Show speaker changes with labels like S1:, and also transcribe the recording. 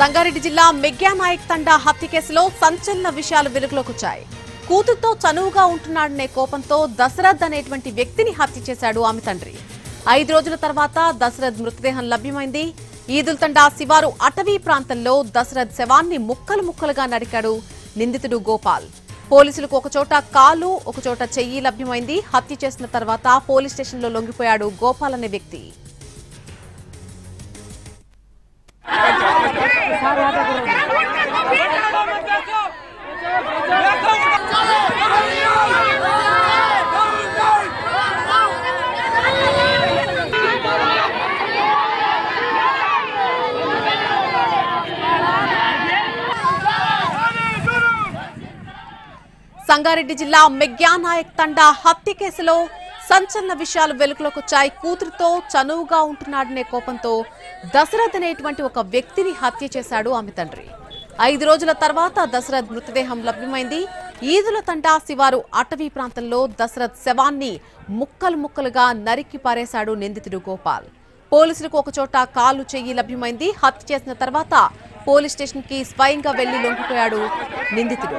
S1: సంగారెడ్డి జిల్లా మెగ్యానాయక్ తండా హత్య కేసులో సంచలన విషయాలు వెలుగులోకొచ్చాయి. కూతురుతో చనువుగా ఉంటున్నాడనే కోపంతో దశరథ్ అనేటువంటి వ్యక్తిని హత్య చేశాడు ఆమె తండ్రి. ఐదు రోజుల తర్వాత దశరథ్ మృతదేహం లభ్యమైంది. ఈదుల్ తండా శివారు అటవీ ప్రాంతంలో దశరథ్ శవాన్ని ముక్కలు ముక్కలుగా నరికాడు నిందితుడు గోపాల్. పోలీసులకు ఒకచోట కాలు ఒకచోట చెయ్యి లభ్యమైంది. హత్య చేసిన తర్వాత పోలీస్ స్టేషన్లో లొంగిపోయాడు గోపాల్ అనే వ్యక్తి. సంగారెడ్డి జిల్లా మెగ్యానాయక్ తండా హత్య కేసులో సంచలన విషయాలు వెలుగులోకి కూతురుతో చనువుగా ఉంటున్నాడనే కోపంతో దశరథ్ అనేటువంటి ఒక వ్యక్తిని హత్య చేశాడు ఆమె తండ్రి. ఐదు రోజుల తర్వాత దశరథ్ మృతదేహం లభ్యమైంది. ఈదుల తండా శివారు అటవీ ప్రాంతంలో దశరథ్ శవాన్ని ముక్కలు ముక్కలుగా నరికి పారేశాడు నిందితుడు గోపాల్. పోలీసులకు ఒకచోట కాలు చెయ్యి లభ్యమైంది. హత్య చేసిన తర్వాత పోలీస్ స్టేషన్కి స్వయంగా వెళ్ళి లొంగిపోయాడు నిందితుడు.